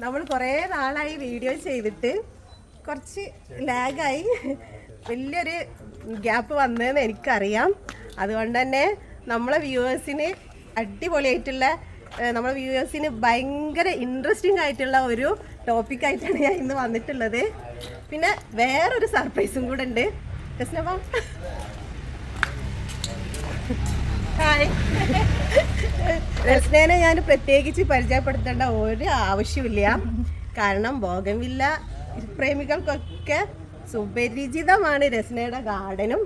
നമ്മൾ കുറേ നാളായി വീഡിയോ ചെയ്തിട്ട് കുറച്ച് ലാഗായി. വലിയൊരു ഗ്യാപ്പ് വന്നതെന്ന് എനിക്കറിയാം. അതുകൊണ്ട് തന്നെ നമ്മളെ വ്യൂവേഴ്സിന് അടിപൊളിയായിട്ടുള്ള നമ്മളെ വ്യൂവേഴ്സിന് ഭയങ്കര ഇൻട്രസ്റ്റിംഗ് ആയിട്ടുള്ള ഒരു ടോപ്പിക്കായിട്ടാണ് ഞാൻ ഇന്ന് വന്നിട്ടുള്ളത്. പിന്നെ വേറൊരു സർപ്രൈസും കൂടെ ഉണ്ട്. കൃഷ്ണപ്പം ഹായ്. രസ്നേനെ ഞാൻ പ്രത്യേകിച്ച് പരിചയപ്പെടുത്തേണ്ട ഒരു ആവശ്യമില്ല. കാരണം ബോഗൻവില്ല പ്രേമികൾക്കൊക്കെ സുപരിചിതമാണ് രസ്നയുടെ ഗാർഡനും.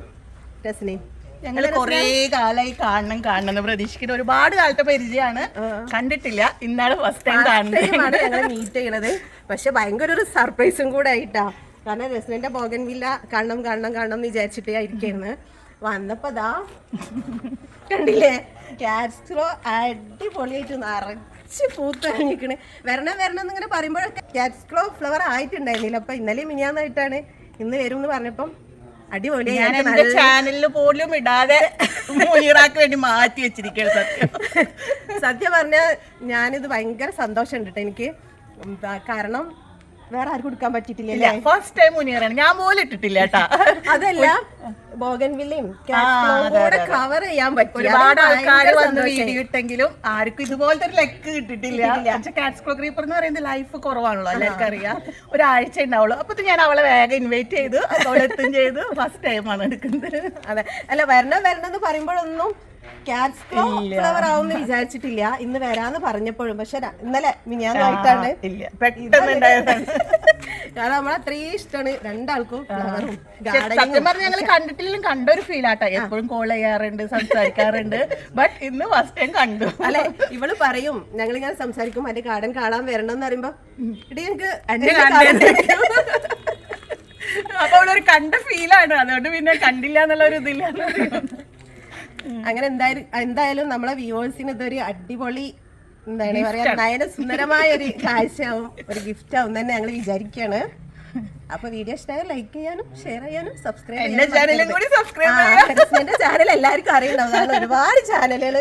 രസ്നയും ഞങ്ങൾ കുറേ കാലമായി കാണണം കാണണം എന്ന് പ്രതീക്ഷിക്കുന്ന. ഒരുപാട് കാലത്തെ പരിചയമാണ്. കണ്ടിട്ടില്ല. ഇന്നാണ് ഫസ്റ്റ് ടൈം കാണുന്നത്. ഞങ്ങൾ മീറ്റ് ചെയ്യണത്. പക്ഷെ ഭയങ്കര ഒരു സർപ്രൈസും കൂടെ ആയിട്ടാ. കാരണം രസ്നന്റെ ബോഗൻവില്ല കാണണം കാണണം കാണണം എന്ന് വിചാരിച്ചിട്ടേ ഇരിക്കുന്നു വന്നപ്പോ ദാ കണ്ടില്ലേ കാറ്റ്സ്ട്രോ അടിപൊളിയായിട്ട് നിറച്ച് പൂത്ത് കഴിഞ്ഞിരിക്കണ് വരണം വരണം എന്നിങ്ങനെ പറയുമ്പോഴൊക്കെ കാറ്റ്സ്ക്ലോ ഫ്ലവർ ആയിട്ടുണ്ടായിരുന്നില്ല. അപ്പൊ ഇന്നലെ മിനിയാന്നായിട്ടാണ് ഇന്ന് വരും എന്ന് പറഞ്ഞപ്പം ഞാൻ അടിപൊളിയായിട്ട് എന്റെ ചാനലിൽ പോലും ഇടാതെ മുനീറാക്ക് വേണ്ടി മാറ്റി വെച്ചിരിക്കുകയാണ് സത്യം. സത്യം പറഞ്ഞാൽ ഞാനിത് ഭയങ്കര സന്തോഷമുണ്ട് കേട്ടോ എനിക്ക്. കാരണം വേറെ ആർക്കും കൊടുക്കാൻ പറ്റിയിട്ടില്ല ഫസ്റ്റ് ടൈം മുനീറാണ്. ഞാൻ പോലും ഇട്ടിട്ടില്ല കേട്ടാ അതല്ല. ബോഗൻവില്ലയും കവർ ചെയ്യാൻ പറ്റും. ഒരുപാട് ആൾക്കാർ വന്ന് വീഡിയോ ഇട്ടെങ്കിലും ആർക്കും ഇതുപോലത്തെ ഒരു ലെക്ക് കിട്ടിയിട്ടില്ല. കാറ്റ്സ് ക്ലോ ക്രീപ്പർ എന്ന് പറയുന്നത് ലൈഫ് കുറവാണല്ലോ എല്ലാവർക്കും അറിയാം. ഒരാഴ്ച ഉണ്ടാവുള്ളൂ. അപ്പൊ ഞാൻ അവളെ വേഗം ഇൻവൈറ്റ് ചെയ്തു. അവളെ എത്തും ചെയ്തു. ഫസ്റ്റ് ടൈമാണ് എടുക്കുന്നത്. അതെ. അല്ല വരണം വരണം എന്ന് പറയുമ്പോഴൊന്നും ക്യാറ്റ്സ് ഫ്ലവർ ആവുമെന്ന് വിചാരിച്ചിട്ടില്ല. ഇന്ന് വരാന്ന് പറഞ്ഞപ്പോഴും. പക്ഷെ ഇന്നലെ മിനിയാന്നായിട്ടാണ് കാരണം നമ്മളെ അത്രയും ഇഷ്ടമാണ്. രണ്ടാൾക്കും ഫ്ലവറും സത്യം പറഞ്ഞ ഞങ്ങൾ കണ്ടിട്ടില്ലെങ്കിലും കണ്ട ഒരു ഫീൽ ആട്ടോ എപ്പോഴും കോൾ ചെയ്യാറുണ്ട് സംസാരിക്കാറുണ്ട്. ബട്ട് ഇന്ന് ഫസ്റ്റ് ടൈം കണ്ടു. അല്ലെ ഇവൾ പറയും ഞങ്ങൾ ഇങ്ങനെ സംസാരിക്കും എന്റെ ഗാർഡൻ കാണാൻ വരണം എന്ന് പറയുമ്പോ ഇടി garden അപ്പൊ അവിടെ ഒരു കണ്ട ഫീലാണ് അതുകൊണ്ട് പിന്നെ കണ്ടില്ല എന്നുള്ള ഒരു ഇതിലാണ് അങ്ങനെ എന്തായാലും എന്തായാലും നമ്മളെ വ്യൂവേഴ്സിന് ഇതൊരു അടിപൊളി എന്താണ് പറയാ നയന സുന്ദരമായ ഒരു കാഴ്ചയാവും ഒരു ഗിഫ്റ്റ് ആവും തന്നെ ഞങ്ങൾ വിചാരിക്കാണ്. അപ്പൊ വീഡിയോ ഇഷ്ടമായ ലൈക്ക് ചെയ്യാനും ഷെയർ ചെയ്യാനും സബ്സ്ക്രൈബ് ചെയ്യാനും ചാനൽ എല്ലാവർക്കും അറിയണ്ടാവും കാരണം ഒരുപാട് ചാനലുകൾ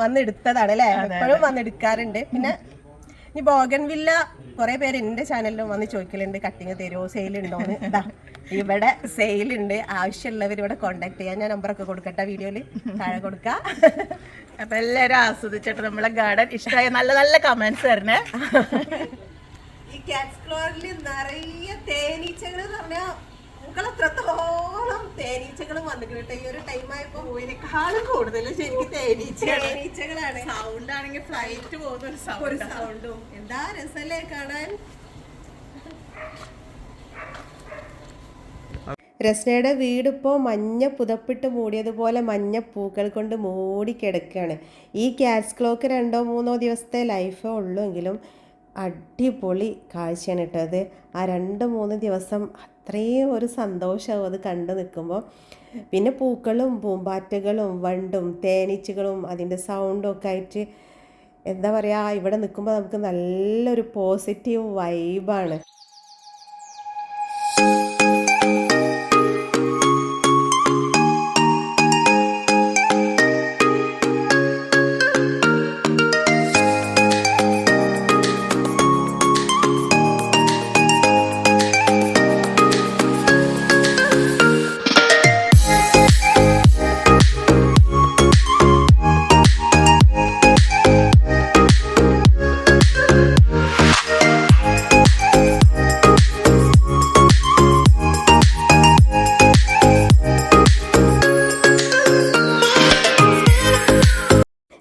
വന്നെടുത്തതാണ് അല്ലെ? എപ്പോഴും വന്നെടുക്കാറുണ്ട്. പിന്നെ ഇനി ബോഗൻവില്ല കുറെ പേര് എന്റെ ചാനലിലും വന്ന് ചോദിക്കലുണ്ട്. കട്ടിങ് തരുമോ സെയിൽ ഉണ്ടോന്ന് ഇതാ ഇവിടെ സെയിൽ ഉണ്ട്. ആവശ്യമുള്ളവർ ഇവിടെ കോണ്ടാക്ട് ചെയ്യാം. ഞാൻ നമ്പറൊക്കെ കൊടുക്കട്ടെ വീഡിയോയിൽ താഴെ കൊടുക്കാം. അപ്പൊ എല്ലാരും ആസ്വദിച്ചിട്ട് നമ്മളെ ഗാർഡൻ ഇഷ്ടമായ നല്ല നല്ല കമന്റ്സ് തരണേ ഈ കാറ്റ് ക്ലോറിൽ നിറയെ തേനീച്ചകൾ എന്ന് പറഞ്ഞാൽ പൂക്കളത്രത്തോളം തേനീച്ചകൾ വന്നിട്ട് ഈ ഒരു ടൈം ആയപ്പോ ഇതിനേക്കാളും കൂടുതൽ ശരിക്കും തേനീച്ച തേനീച്ചകളാണ്. സൗണ്ട് ആണെങ്കിൽ ഫ്ലൈറ്റ് പോകുന്ന ഒരു സൗണ്ടും എന്താ രസല്ലേ കാണാൻ? രസ്നയുടെ വീടിപ്പോൾ മഞ്ഞ പുതപ്പിട്ട് മൂടിയതുപോലെ മഞ്ഞ പൂക്കൾ കൊണ്ട് മൂടിക്കിടക്കുകയാണ് ഈ ക്യാറ്റ്സ് ക്ലോക്ക് രണ്ടോ മൂന്നോ ദിവസത്തെ ലൈഫേ ഉള്ളൂ എങ്കിലും അടിപൊളി കാഴ്ചയാണ് അത്. ആ രണ്ട് മൂന്ന് ദിവസം അത്രയും ഒരു സന്തോഷമാവും അത് കണ്ടു നിൽക്കുമ്പോൾ പിന്നെ പൂക്കളും പൂമ്പാറ്റകളും വണ്ടും തേനീച്ചകളും അതിന്റെ സൗണ്ടും ഒക്കെ ആയിട്ട് എന്താ പറയുക ഇവിടെ നിൽക്കുമ്പോൾ നമുക്ക് നല്ലൊരു പോസിറ്റീവ് വൈബാണ്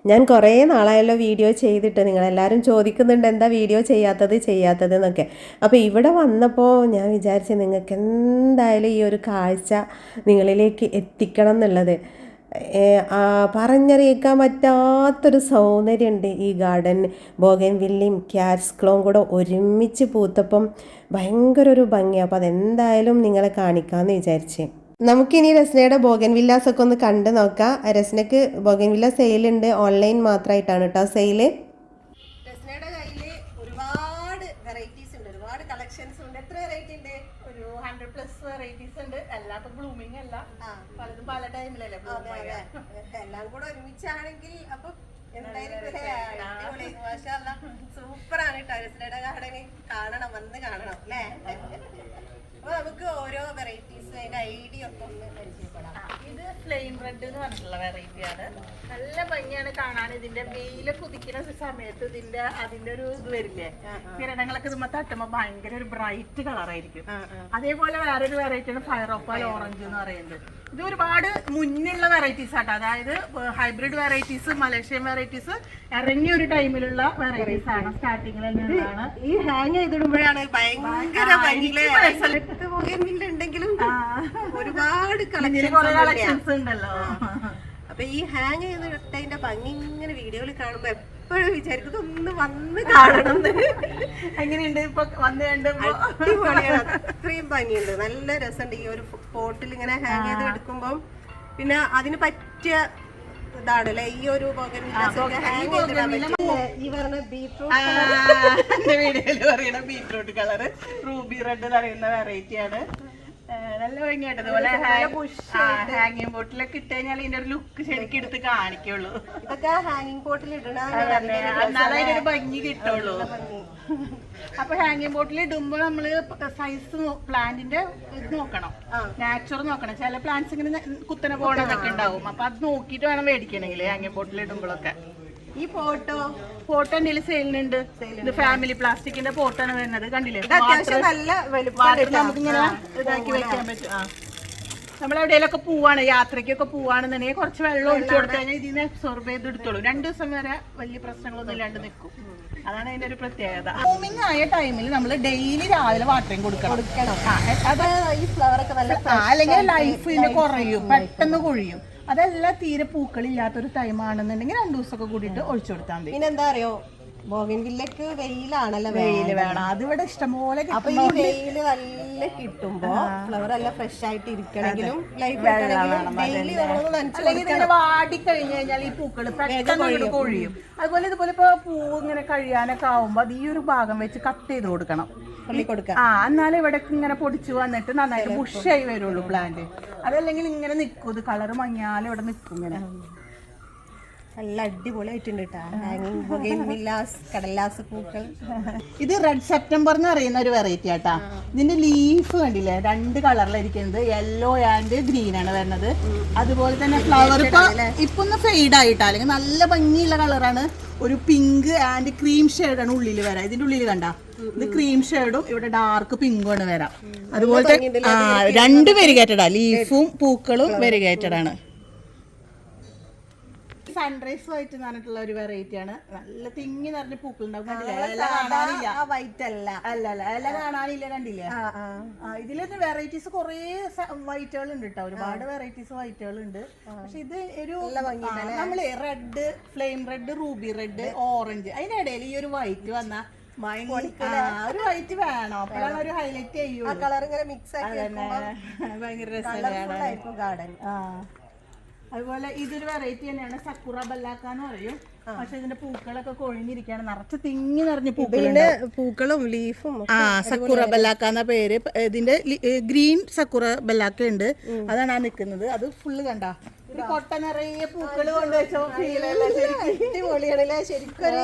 ഞാൻ കുറേ നാളായല്ലോ വീഡിയോ ചെയ്തിട്ട്. നിങ്ങളെല്ലാവരും ചോദിക്കുന്നുണ്ട് എന്താ വീഡിയോ ചെയ്യാത്തത് ചെയ്യാത്തത് എന്നൊക്കെ. അപ്പോൾ ഇവിടെ വന്നപ്പോൾ ഞാൻ വിചാരിച്ചു നിങ്ങൾക്ക് എന്തായാലും ഈ ഒരു കാഴ്ച നിങ്ങളിലേക്ക് എത്തിക്കണം എന്നുള്ളത്. പറഞ്ഞറിയിക്കാൻ പറ്റാത്തൊരു സൗന്ദര്യമുണ്ട് ഈ ഗാർഡൻ. ബോഗൻ വില്ലിയും ക്യാറ്റ്സ് ക്ലോം കൂടെ ഒരുമിച്ച് പൂത്തപ്പം ഭയങ്കര ഒരു ഭംഗിയാണ് അപ്പോൾ അതെന്തായാലും നിങ്ങളെ കാണിക്കാമെന്ന് വിചാരിച്ചേ. നമുക്കിനി രസ്നയുടെ ബോഗൻ വില്ലാസ് ഒക്കെ ഒന്ന് കണ്ടു നോക്കാം. രസനക്ക് ബോഗൻ വില്ല സെയിലുണ്ട്. ഓൺലൈൻ മാത്രമായിട്ടാണ് കേട്ടോ സെയിൽ. രസ്നയുടെ കയ്യിൽ ഒരുപാട് വെറൈറ്റീസ് ഉണ്ട്. ഒരുപാട് കളക്ഷൻസ് ഉണ്ട്. എത്ര വെറൈറ്റി ഉണ്ട്? ഒരു ഹൺഡ്രഡ് പ്ലസ് വെറൈറ്റീസ് ഉണ്ട്. ബ്ലൂമിംഗ് അല്ല. പലതും പല ടൈമിലല്ലേ അതെ അതെ. എല്ലാം കൂടെ ഒരുമിച്ചാണെങ്കിൽ അപ്പൊ സൂപ്പറാണ് കേട്ടോ രസനയുടെ ഗാർഡന് കാണണം വന്ന് കാണണം. അല്ലേ? അപ്പൊ നമുക്ക് ഓരോ വെറൈറ്റീസ് അതിന്റെ ഐഡിയ ഒക്കെ ഒന്ന് പരിചയപ്പെടാം. ഇത് പ്ലെയിൻ റെഡ് എന്ന് പറഞ്ഞിട്ടുള്ള വെറൈറ്റി ആണ്. നല്ല ഭംഗിയാണ് കാണാൻ. ഇതിന്റെ വെയിൽ കുതിക്കുന്ന സമയത്ത് ഇതിന്റെ അതിന്റെ ഒരു ഇത് വരില്ലേ? കിരണങ്ങളൊക്കെ നമ്മൾ തട്ടുമ്പോ ഭയങ്കര ഒരു ബ്രൈറ്റ് കളറായിരിക്കും അതേപോലെ വേറൊരു വെറൈറ്റിയാണ് ഫയർ ഓപ്പാൽ ഓറഞ്ച് എന്ന് പറയുന്നത്. ഇത് ഒരുപാട് മുന്നുള്ള വെറൈറ്റീസ് ആട്ടോ. അതായത് ഹൈബ്രിഡ് വെറൈറ്റീസ് മലേഷ്യൻ വെറൈറ്റീസ് ഇറങ്ങിയ ഒരു ടൈമിലുള്ള വെറൈറ്റീസ് ആണ്. സ്റ്റാർട്ടിങ്ങിൽ ഈ ഹാങ് ചെയ്തിടുമ്പോഴാണ് ഭയങ്കര ഉണ്ടെങ്കിലും ഒരുപാട് കളക്ഷൻസ് ഉണ്ടല്ലോ. അപ്പൊ ഈ ഹാങ് ചെയ്ത് ഇട്ടതിന്റെ ഭംഗി ഇങ്ങനെ വീഡിയോയിൽ കാണുമ്പോ എപ്പോഴും വിചാരിക്കും ഒന്ന് വന്ന് കാണണം. എങ്ങനെയുണ്ട്? ഇപ്പൊ വന്ന് കണ്ടുമ്പോ അടിപൊളിയാണ്. അത്രയും ഭംഗിയുണ്ട്. നല്ല രസമുണ്ട്. ഈ ഒരു പോട്ടിൽ ഇങ്ങനെ ഹാങ് ചെയ്ത് എടുക്കുമ്പോ പിന്നെ അതിന് പറ്റിയ ഇതാണ് അല്ലെ ഈ ഒരു ബീറ്റ്റൂട്ട് ഈ പറഞ്ഞ ബീട്രൂട്ട് കളർ റൂബി റെഡ് എന്ന് പറയുന്ന വെറൈറ്റി ആണ്. ആ, നല്ല ഭംഗിയായിട്ട് അതുപോലെ ഹാങ്ങിങ് ബോട്ടിലൊക്കെ ഇട്ട് കഴിഞ്ഞാൽ ഇതിന്റെ ഒരു ലുക്ക് ശരിക്കും എടുത്ത് കാണിക്കുള്ളൂ. ഇതൊക്കെ ഹാങ്ങിങ് ബോട്ടിൽ ഇടണ എന്നാലേ അതിനൊരു ഭംഗി കിട്ടുള്ളൂ. അപ്പൊ ഹാങ്ങിങ് ബോട്ടിൽ ഇടുമ്പോ നമ്മൾ സൈസ് പ്ലാന്റിന്റെ ഇത് നോക്കണം. നാച്ചുറൽ നോക്കണം. ചില പ്ലാന്റ്സ് ഇങ്ങനെ കുത്തനെ പോണതൊക്കെ ഉണ്ടാവും. അപ്പൊ അത് നോക്കിയിട്ട് വേണം മേടിക്കണമെങ്കിൽ ഹാങ്ങിങ് ബോട്ടിൽ ഇടുമ്പോഴൊക്കെ ഈ ഫോട്ടോ ഫോട്ടോ എന്തെങ്കിലും സെയിലിനുണ്ട് ഇത് ഫാമിലി പ്ലാസ്റ്റിക്കിന്റെ പോട്ടാണ് വരുന്നത്. കണ്ടില്ലേ? അത്യാവശ്യം നല്ല നമുക്കിങ്ങനെ ഇതാക്കി വെക്കാൻ പറ്റും. ആ. നമ്മളെവിടെയെങ്കിലൊക്കെ പോവാണ്? യാത്രയ്ക്കൊക്കെ പോവാണെന്നുണ്ടെങ്കിൽ കുറച്ച് വെള്ളം ഒഴിച്ചു കൊടുത്തു കഴിഞ്ഞാൽ ഇതിനെ അബ്സോർബ് ചെയ്ത് എടുത്തോളൂ. രണ്ട് ദിവസം വരെ വലിയ പ്രശ്നങ്ങളൊന്നും ഇല്ലാണ്ട് നിൽക്കും അതാണ് അതിന്റെ ഒരു പ്രത്യേകത. ഹോമിംഗ് ആയ ടൈമിൽ നമ്മൾ ഡെയിലി രാവിലെ വാട്ടറിങ് കൊടുക്കണം. അത് ഈ ഫ്ലവർ ഒക്കെ നല്ല അല്ലെങ്കിൽ ലൈഫ് ഇതിന്റെ കുറയും. പെട്ടെന്ന് കൊഴിയും. അതല്ല തീരെ പൂക്കളില്ലാത്തൊരു ടൈം ആണെന്നുണ്ടെങ്കിൽ രണ്ടു ദിവസമൊക്കെ കൂടിയിട്ട് ഒഴിച്ചു കൊടുത്താൽ മതി. പിന്നെന്താ അറിയോ? ബോഗൻവില്ലക്ക് വെയിലാണല്ലോ വെയിൽ വേണം. അതിവിടെ ഇഷ്ടംപോലെ. അപ്പൊ ഈ വെയിൽ നല്ല കിട്ടുമ്പോ ഫ്ലവർ നല്ല ഫ്രഷ് ആയിട്ട് ഇരിക്കണമെങ്കിലും ലൈഫ് അല്ലെങ്കിൽ വാടി കഴിഞ്ഞു കഴിഞ്ഞാൽ ഈ പൂക്കൾ പെട്ടെന്ന് കൊഴിയും? അതുപോലെ ഇതുപോലെ ഇപ്പൊ പൂ ഇങ്ങനെ കഴിയാനൊക്കെ ആവുമ്പോ അത് ഈ ഒരു ഭാഗം വെച്ച് കട്ട് ചെയ്ത് കൊടുക്കണം. ആ എന്നാലും ഇവിടെ ഇങ്ങനെ പൊടിച്ചു വന്നിട്ട് നന്നായിട്ട് ബുഷായി വരുള്ളൂ പ്ലാന്റ് അതല്ലെങ്കിൽ ഇങ്ങനെ നിൽക്കും ഇത് കളർ മങ്ങിയാലും ഇവിടെ നിൽക്കും ഇങ്ങനെ. നല്ല അടിപൊളിയായിട്ടുണ്ട് കേട്ടോ കടലാസ് പൂക്കൾ. ഇത് റെഡ് സെപ്റ്റംബർ എന്ന് പറയുന്ന ഒരു വെറൈറ്റി ആട്ടാ ഇതിന്റെ ലീഫ് കണ്ടില്ലേ? രണ്ട് കളറിലിരിക്കുന്നത് യെല്ലോ ആൻഡ് ഗ്രീൻ ആണ് വരുന്നത്. അതുപോലെ തന്നെ ഫ്ലവർ ഇപ്പൊ ഇപ്പൊ ഒന്ന് ഫെയ്ഡ് ആയിട്ടാ. അല്ലെങ്കിൽ നല്ല ഭംഗിയുള്ള കളറാണ് ഒരു പിങ്ക് ആൻഡ് ക്രീം ആണ് ഉള്ളിൽ വരാ. ഇതിന്റെ ഉള്ളിൽ കണ്ട. ഇത് ക്രീം ഷെയ്ഡും ഇവിടെ ഡാർക്ക് പിങ്കും ആണ് വരാം. അതുപോലത്തെ ആ രണ്ട് വെരികേറ്റഡാ ലീഫും പൂക്കളും വെരിഗേറ്റഡ് ആണ്. സൺറൈസ് വൈറ്റ് എന്ന് പറഞ്ഞിട്ടുള്ള ഒരു വെറൈറ്റി ആണ്. നല്ല തിങ്ങി നിറഞ്ഞ ഇല കാണാനില്ല. വൈറ്റ് അല്ല. അല്ല അല്ല. ഇല കാണാനില്ല കണ്ടില്ലേ? ഇതിലൊരു വെറൈറ്റീസ് കുറേ വൈറ്റുകൾ ഉണ്ട് കേട്ടോ ഒരുപാട് വെറൈറ്റീസ് വൈറ്റുകൾ ഉണ്ട് പക്ഷെ ഇത് ഒരു നമ്മൾ red flame red ruby red orange അതിനിടയിൽ ഈ ഒരു വൈറ്റ് വന്ന ഒരു വൈറ്റ് വേണം. അപ്പോഴാണ് ഒരു ഹൈലൈറ്റ് ചെയ്യുള്ളൂ കളർ ഇങ്ങനെ മിക്സ് ആക്കി ഭയങ്കര രസമാണ് ഗാർഡൻ ആ. അതുപോലെ ഇതൊരു വെറൈറ്റി തന്നെയാണ്. സക്കുറ ബല്ലാക്ക എന്ന് പറയും. പക്ഷെ ഇതിന്റെ പൂക്കളൊക്കെ കൊഴിഞ്ഞിരിക്കാണ് നിറച്ച് തിങ്ങി നിറഞ്ഞ പൂക്കളുണ്ട്. പൂക്കളും ലീഫും ആ സക്കുറ ബല്ലാക്ക എന്ന പേര്. ഇതിന്റെ ഗ്രീൻ സക്കുറ ബല്ലാക്ക ഉണ്ട്. അതാണ് ആ നിൽക്കുന്നത്. അത് ഫുള്ള് കണ്ട. ഒരു കൊട്ട നിറയെ പൂക്കൾ കൊണ്ടുവച്ചോ അടിപൊളിയാണല്ലേ? ശരിക്കും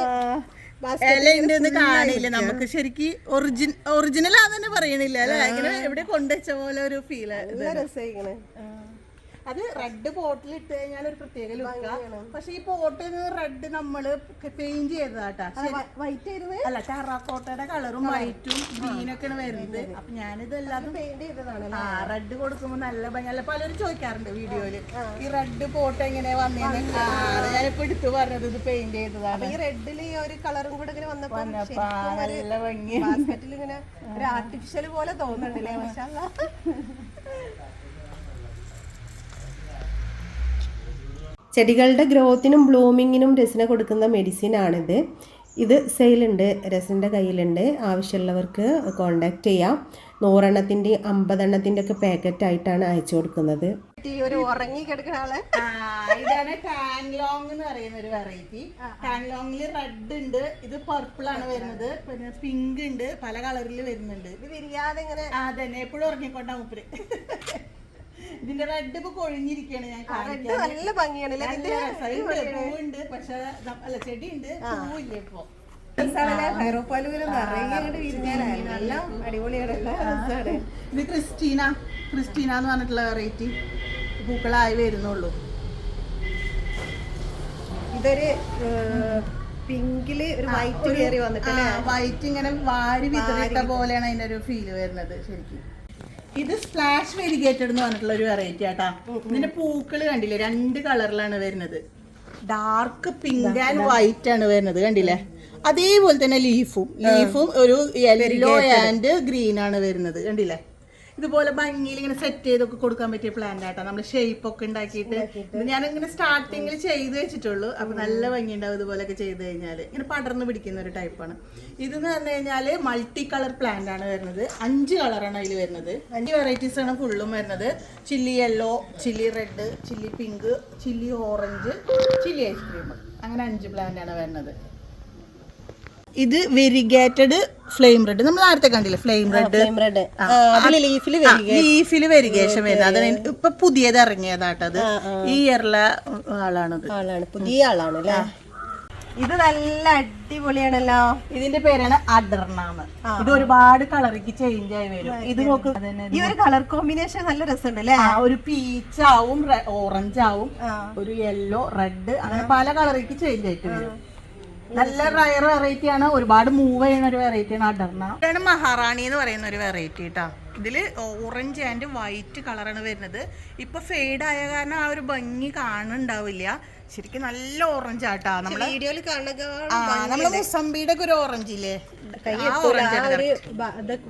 ഒരു ഇല കാണില്ല. നമുക്ക് ശരിക്ക് ഒറിജിൻ ഒറിജിനൽ ആണെന്ന് പറയണില്ല അല്ലെ? ഇങ്ങനെ എവിടെ കൊണ്ടുവച്ച പോലെ ഒരു ഫീൽ നല്ല രസമായിക്കണ് അത് റെഡ് ബോട്ടിൽ ഇട്ട് കഴിഞ്ഞാൽ ഒരു പ്രത്യേക ലുക്ക് പക്ഷെ ഈ പോട്ട് റെഡ് നമ്മൾ പെയിന്റ് ചെയ്തതാട്ടാ വൈറ്റ് ആയിരുന്നു? അല്ല ടെറാക്കോട്ടയുടെ കളറും വൈറ്റും ഗ്രീനൊക്കെയാണ് വരുന്നത്. അപ്പൊ ഞാനിത് എല്ലാതും പെയിന്റ് ചെയ്തതാണ് ആ റെഡ് കൊടുക്കുമ്പോ നല്ല ഭംഗി. അല്ല പലരും ചോദിക്കാറുണ്ട് വീഡിയോയിൽ. ഈ റെഡ് പോട്ട് എങ്ങനെ അത് ഞാനിപ്പോ എടുത്തു പറഞ്ഞത് ഇത് പെയിന്റ് ചെയ്തതാണ്. ഈ റെഡിൽ ഈ ഒരു കളറും കൂടെ ഇങ്ങനെ വന്നപ്പോ നല്ല ഭംഗി ഇങ്ങനെ ഒരു ആർട്ടിഫിഷ്യൽ പോലെ തോന്നുന്നുണ്ടല്ലേ പക്ഷെ ചെടികളുടെ ഗ്രോത്തിനും ബ്ലൂമിങ്ങിനും രസന കൊടുക്കുന്ന മെഡിസിനാണിത്. ഇത് സെയിലുണ്ട് രസന്റെ കയ്യിലുണ്ട്. ആവശ്യമുള്ളവർക്ക് കോണ്ടാക്ട് ചെയ്യാം. നൂറെണ്ണത്തിന്റെ അമ്പതെണ്ണത്തിന്റെ ഒക്കെ പാക്കറ്റ് ആയിട്ടാണ് അയച്ചു കൊടുക്കുന്നത്. ഒരു ഉറങ്ങി കിടക്കുന്ന ആൾ. ആ, ഇതാണ് ടാൻലോങ് എന്ന് പറയുന്ന ഒരു വെറൈറ്റി ടാങ്ലോങ്ങിൽ റെഡ് ഉണ്ട് ഇത് പർപ്പിൾ ആണ് വരുന്നത്. പിന്നെ പിങ്ക് ഉണ്ട് പല കളറിൽ വരുന്നുണ്ട്. ഇത് വിരിയാതെ ഇങ്ങനെ ആ തന്നെ എപ്പോഴും ഉറങ്ങിക്കൊണ്ടാ മൂപ്പര്. ഇതിന്റെ റെഡ് ഇപ്പൊ കൊഴിഞ്ഞിരിക്കാണ് ഞാൻ റെഡ് നല്ല ഭംഗിയാണ് പൂവുണ്ട് പക്ഷെ അല്ല ചെടിയുണ്ട്. പൂവില്ല ഇപ്പൊ. ഇത് ക്രിസ്റ്റീന. ക്രിസ്റ്റീന എന്ന് പറഞ്ഞിട്ടുള്ള വെറൈറ്റി പൂക്കളായി വരുന്നുള്ളൂ. ഇതൊരു പിങ്കിൽ ഒരു വൈറ്റ് കയറി വന്നിട്ട് വൈറ്റ് ഇങ്ങനെ വാരി വിതറിട്ട പോലെയാണ് അതിന്റെ ഒരു ഫീൽ വരുന്നത് ശരിക്കും. ഇത് സ്പ്ലാഷ് വെരിഗേറ്റഡ് എന്ന് പറഞ്ഞിട്ടുള്ള ഒരു വെറൈറ്റി ആട്ടാ ഇതിന്റെ പൂക്കൾ കണ്ടില്ലേ? രണ്ട് കളറിലാണ് വരുന്നത്. ഡാർക്ക് പിങ്ക് ആൻഡ് വൈറ്റ് ആണ് വരുന്നത് കണ്ടില്ലേ? അതേപോലെ തന്നെ ലീഫും ലീഫും ഒരു യെല്ലോ ആൻഡ് ഗ്രീൻ ആണ് വരുന്നത് കണ്ടില്ലേ? ഇതുപോലെ ഭംഗിയിൽ ഇങ്ങനെ സെറ്റ് ചെയ്തൊക്കെ കൊടുക്കാൻ പറ്റിയ പ്ലാന്റ് ആട്ടോ നമ്മൾ ഷേപ്പ് ഒക്കെ ഉണ്ടാക്കിയിട്ട് ഞാനിങ്ങനെ ഞാൻ ഇങ്ങനെ സ്റ്റാർട്ടിങ്ങിൽ ചെയ്ത് വെച്ചിട്ടുള്ളൂ. അപ്പൊ നല്ല ഭംഗി ഉണ്ടാവും ഇതുപോലൊക്കെ ചെയ്ത് കഴിഞ്ഞാൽ ഇങ്ങനെ പടർന്ന് പിടിക്കുന്ന ഒരു ടൈപ്പാണ് എന്ന് പറഞ്ഞു കഴിഞ്ഞാൽ മൾട്ടി കളർ പ്ലാന്റ് ആണ് വരുന്നത്. അഞ്ച് കളറാണ് അതിൽ വരുന്നത്. അഞ്ച് വെറൈറ്റീസ് ആണ് ഫുള്ളും വരുന്നത്. Chilli yellow chilli red chilli pink chilli orange chilli ice cream അങ്ങനെ അഞ്ച് പ്ലാന്റ് ആണ് വരുന്നത്. ഇത് വെരിഗേറ്റഡ് ഫ്ലെയിം റെഡ് നമ്മൾ നേരത്തെ കണ്ടില്ലേ ഫ്ലെയിം റെഡ് റെഡ് ലീഫിൽ ലീഫിൽ വെരിഗേഷൻ വരുന്നത്. അതാണ് ഇപ്പൊ പുതിയത് ഇറങ്ങിയതാട്ടത് ഈ ഇയറിലെ ആളാണത്. ആളാണ്. പുതിയ ആളാണ് അല്ലേ? ഇത് നല്ല അടിപൊളിയാണല്ലോ. ഇതിന്റെ പേരാണ് അഡർണാന്ന് ഇത് ഒരുപാട് കളറിക്ക് ചേഞ്ച് ആയി വരും. ഇത് നോക്ക്. ഈ ഒരു കളർ കോമ്പിനേഷൻ നല്ല രസമുണ്ട് അല്ലേ? ഒരു പീച്ച് ആവും ഓറഞ്ച് ആവും ഒരു യെല്ലോ റെഡ് അങ്ങനെ പല കളറിക്ക് ചേഞ്ച് ആയിട്ട് വരും. നല്ല റയർ വെറൈറ്റി ആണ്. ഒരുപാട് മൂവ് ചെയ്യുന്ന ഒരു വെറൈറ്റി ആണ് അഡർണ ഇതാണ് മഹാറാണി എന്ന് പറയുന്ന ഒരു വെറൈറ്റി കേട്ടാ ഇതിൽ ഓറഞ്ച് ആൻഡ് വൈറ്റ് കളറാണ് വരുന്നത്. ഇപ്പൊ ഫെയ്ഡ് ആയ കാരണം ആ ഒരു ഭംഗി കാണുന്നുണ്ടാവില്ല. ശരിക്കും നല്ല ഓറഞ്ച് ആട്ടാ. നമ്മൾ വീഡിയോയിൽ നമ്മളെ മുസമ്പിയുടെ ഒക്കെ ഒരു ഓറഞ്ച് ഇല്ലേ?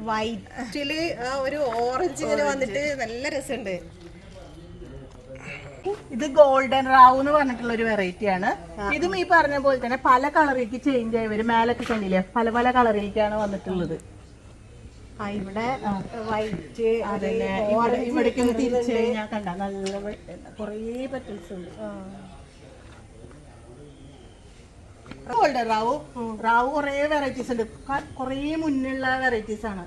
വൈറ്റിൽ ആ ഒരു ഓറഞ്ച് ഇങ്ങനെ വന്നിട്ട് നല്ല രസമുണ്ട്. ഇത് ഗോൾഡൻ റാവു എന്ന് പറഞ്ഞിട്ടുള്ള ഒരു വെറൈറ്റി ആണ് ഇതും ഈ പറഞ്ഞ പോലെ തന്നെ പല കളറിലേക്ക് ചേഞ്ച് ആയി വരും. മേലൊക്കെ കണ്ടില്ലേ? പല പല കളറിലേക്കാണ് വന്നിട്ടുള്ളത്. ഇവിടെ വൈറ്റ് അതന്നെ. ഇവിടെ ഇവിടേക്ക് തിരിച്ചു കഴിഞ്ഞാൽ കണ്ട നല്ല കുറേ പെറ്റൽസ് ഉണ്ട്. ഗോൾഡൻ റാവു റാവു കുറേ വെറൈറ്റീസ് ഉണ്ട്. കുറേ മുന്നുള്ള വെറൈറ്റീസ് ആണ്.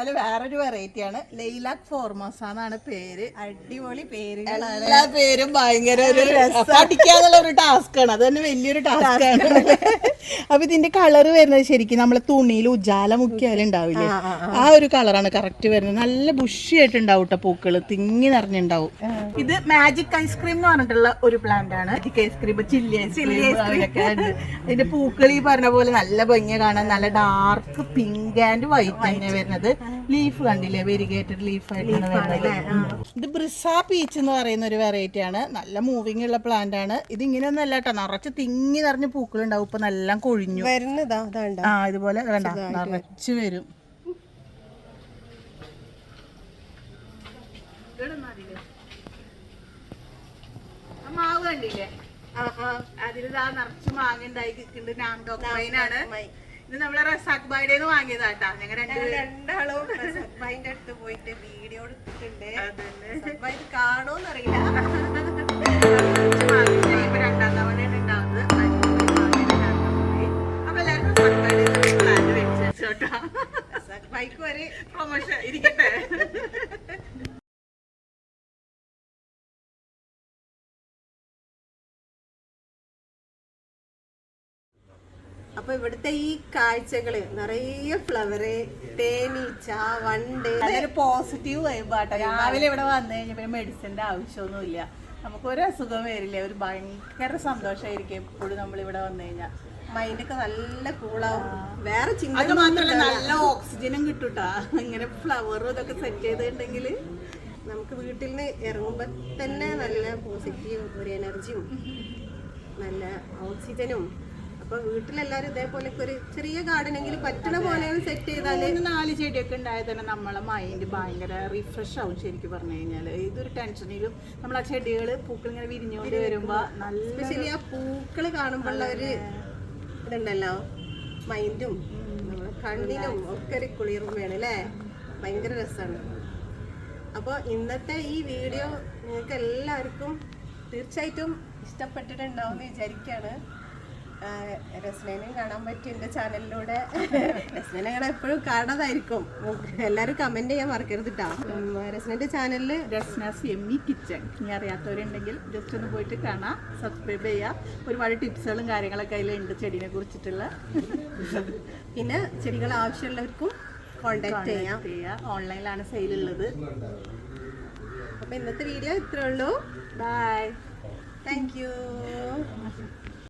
അതിൽ വേറൊരു വെറൈറ്റി ആണ്. ലൈലാക് ഫോർമോസ എന്നാണ് പേര്. അടിപൊളി പേര് എല്ലാ പേരും ഭയങ്കര ഒരു അടിക്കാന്നുള്ള ഒരു ടാസ്ക് ആണ്. അത് തന്നെ വലിയൊരു ടാസ്ക് ആണ്. അപ്പൊ ഇതിന്റെ കളർ വരുന്നത് ശരിക്കും നമ്മളെ തുണിയിൽ ഉജാല മുക്കിയാലും ഉണ്ടാവില്ലേ? ആ ഒരു കളറാണ് കറക്റ്റ് വരുന്നത്. നല്ല ബുഷി ആയിട്ടുണ്ടാവും കേട്ടോ പൂക്കൾ. തിങ്ങി നിറഞ്ഞുണ്ടാവും. ഇത് മാജിക് ഐസ്ക്രീം എന്ന് പറഞ്ഞിട്ടുള്ള ഒരു പ്ലാന്റ് ആണ്. മാജിക് ഐസ്ക്രീം ചില്ലി ഐസ്ക്രീം ഒക്കെ ഉണ്ട്. ഇതിന്റെ പൂക്കൾ ഈ പറഞ്ഞ പോലെ നല്ല ഭംഗിയാണ് കാണാൻ. നല്ല ഡാർക്ക് പിങ്ക് ആൻഡ് വൈറ്റ് തന്നെ വരുന്നത്. ലീഫ് കണ്ടില്ലേ? വെരിഗേറ്റഡ് ലീഫ് ഇത് ബ്രിസ പീച്ച് എന്ന് പറയുന്ന ഒരു വെറൈറ്റി ആണ്. നല്ല മൂവിങ് ഉള്ള പ്ലാന്റ് ആണ്. ഇത് ഇങ്ങനെയൊന്നും അല്ല കേട്ടോ. നിറച്ച് തിങ്ങി നിറഞ്ഞ പൂക്കൾ ഉണ്ടാവും ഇപ്പൊ നല്ല കൊഴിഞ്ഞു. ആ ഇതുപോലെ വേണ്ട നിറച്ച് വരും. മാവ് കണ്ടില്ലേ? അതിലിതാ നിറച്ച് മാങ്ങ ഉണ്ടായി നിൽക്കുന്നുണ്ട് നാംഡോക്കൈനാണ് ഇത് നമ്മളെ റസാഖ് ബായുടെ വാങ്ങിയതാട്ടാ ഞങ്ങൾ രണ്ടാളും റസാഖ് സബ്ബായിന്റെ അടുത്ത് പോയിട്ട് വീഡിയോ എടുത്തിട്ടുണ്ട്. ഇത് കാണോന്നറിയില്ല ഇപ്പൊ രണ്ടാം തവണയാണ് ഉണ്ടാവുന്നത്. അപ്പൊ എല്ലാവർക്കും ഒരു പ്രൊമോഷൻ ഇരിക്കട്ടെ. അപ്പൊ ഇവിടുത്തെ ഈ കാഴ്ചകൾ നിറയെ ഫ്ലവറ് തേനീച്ച വണ്ട്. അതൊരു പോസിറ്റീവ് വൈബാട്ടോ രാവിലെ ഇവിടെ വന്നു കഴിഞ്ഞപ്പോ മെഡിസിന്റെ ആവശ്യമൊന്നുമില്ല. നമുക്ക് ഒരു അസുഖം വരില്ല ഒരു ഭയങ്കര സന്തോഷമായിരിക്കും എപ്പോഴും നമ്മൾ ഇവിടെ വന്നു കഴിഞ്ഞാൽ മൈൻഡൊക്കെ നല്ല കൂളാവും വേറെ ചിന്ത അത് മാത്രമല്ല നല്ല ഓക്സിജനും കിട്ടൂട്ടാ. ഇങ്ങനെ ഫ്ലവറും ഇതൊക്കെ സെറ്റ് ചെയ്തിട്ടുണ്ടെങ്കിൽ നമുക്ക് വീട്ടിൽ നിന്ന് ഇറങ്ങുമ്പോൾ തന്നെ നല്ല പോസിറ്റീവ് ഒരു എനർജിയും നല്ല ഓക്സിജനും അപ്പൊ വീട്ടിലെല്ലാരും ഇതേപോലെ ഒരു ചെറിയ ഗാർഡനെങ്കിലും പറ്റണ പോലെ സെറ്റ് ചെയ്താൽ. നാല് ചെടിയൊക്കെ ഉണ്ടായാൽ തന്നെ നമ്മളെ മൈൻഡ് ഭയങ്കര റിഫ്രഷ് ആവും ശരിക്കും പറഞ്ഞു കഴിഞ്ഞാൽ ഏതൊരു ടെൻഷനിലും നമ്മൾ ആ ചെടികൾ പൂക്കൾ ഇങ്ങനെ വിരിഞ്ഞുകൊണ്ട് വരുമ്പോ നല്ല ശരി ആ പൂക്കൾ കാണുമ്പോഴുള്ള ഒരു ഇതുണ്ടല്ലോ. മൈൻഡും കണ്ണിനും ഒക്കെ ഒരു കുളിർമ വേണം അല്ലേ? ഭയങ്കര രസമാണ് അപ്പോൾ ഇന്നത്തെ ഈ വീഡിയോ നിങ്ങൾക്ക് എല്ലാവർക്കും തീർച്ചയായിട്ടും ഇഷ്ടപ്പെട്ടിട്ടുണ്ടാവും എന്ന് വിചാരിക്കുകയാണ് രസ്നേനെയും കാണാൻ പറ്റും എന്റെ ചാനലിലൂടെ. രസ്നേനെ ഞങ്ങൾ എപ്പോഴും കാണാതായിരിക്കും. എല്ലാവരും കമന്റ് ചെയ്യാൻ മറക്കരുത് കേട്ടോ രസ്നേന്റെ ചാനലിൽ രസന സെമ്മി കിച്ചൺ ഇനി അറിയാത്തവരുണ്ടെങ്കിൽ ജസ്റ്റ് ഒന്ന് പോയിട്ട് കാണാം സബ്സ്ക്രൈബ് ചെയ്യാം. ഒരുപാട് ടിപ്സുകളും കാര്യങ്ങളൊക്കെ അതിലുണ്ട് ചെടീനെ കുറിച്ചിട്ടുള്ള. പിന്നെ ചെടികൾ ആവശ്യമുള്ളവർക്കും കോണ്ടാക്ട് ചെയ്യാം. ചെയ്യാം. ഓൺലൈനിലാണ് സെയിൽ ഉള്ളത്. അപ്പോൾ ഇന്നത്തെ വീഡിയോ ഇത്രേ ഉള്ളൂ. Bye thank you